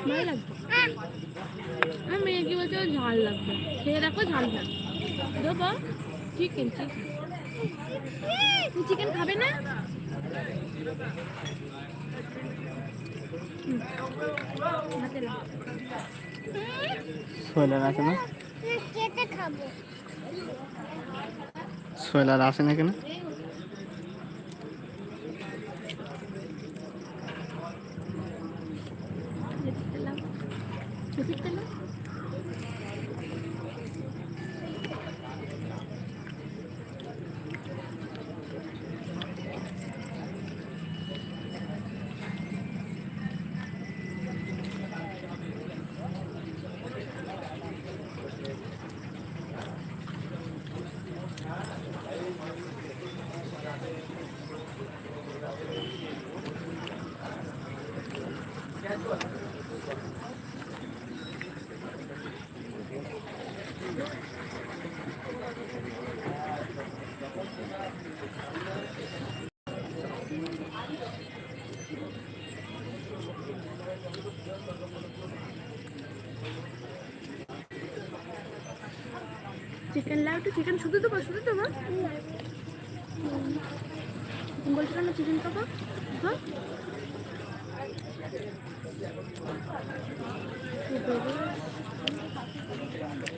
ভালো লাগবে আর মেয়ে কি বলছে ঝাল লাগবে খেয়ে দেখো ঝাল ঝাল দেবো চিকেন চিকেন চিকেন খাবে না? শোলা রাখে না খেতে খাব। সোয়েলার আসে না চিকেন লাও একটু চিকেন শুধু দেবো শুধু দেবো? তুমি বলছো না চিকেন খাব?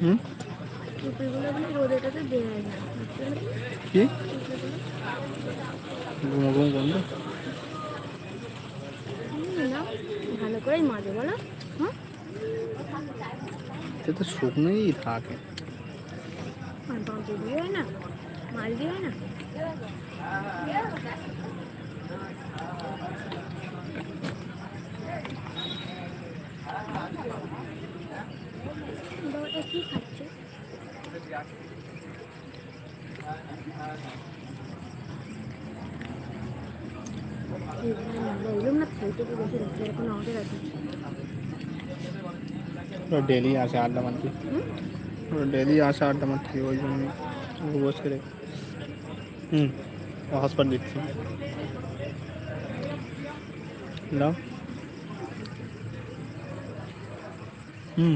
হুম? কুকুরগুলো মানে রোদেটাতে না। কি? গুমো গুমো গন্ধ ভালো করেই মাজো বলো। হ্যাঁ তো শুকনোই থাকে। আর বাঁচে দিয়ে হয় না? মাল দিয়ে হয় না? ডেলি আসে আড্ডা মারতে হুম ডেলি আসে আড্ডা মারতে ওই জন্য ওকে বসে রে হুম হসপিটাল দিচ্ছি দাও হুম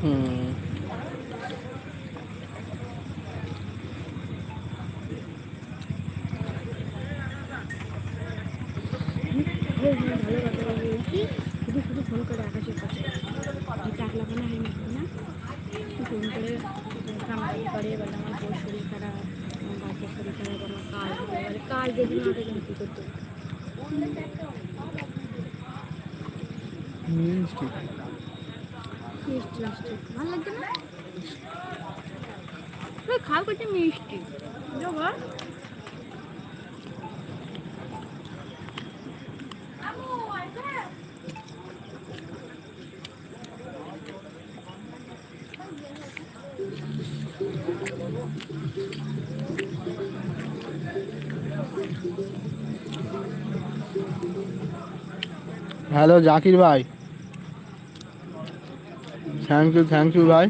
হুম ভালো কথা বলছি শুধু শুধু ফোন করে আকাশের কাছে টাক লাগানো হয় না না ফোন করে কামাই করে বলে আমার বউর শরীর খারাপ আমার বাচ্চার শরীর খারাপ আমার কাজ হবে বলে কাজ যদি না থাকে কী করতে মিষ্টি। ওই খাও করছে মিষ্টি যাব হ্যালো জাকির ভাই। থ্যাংক ইউ থ্যাংক ইউ ভাই।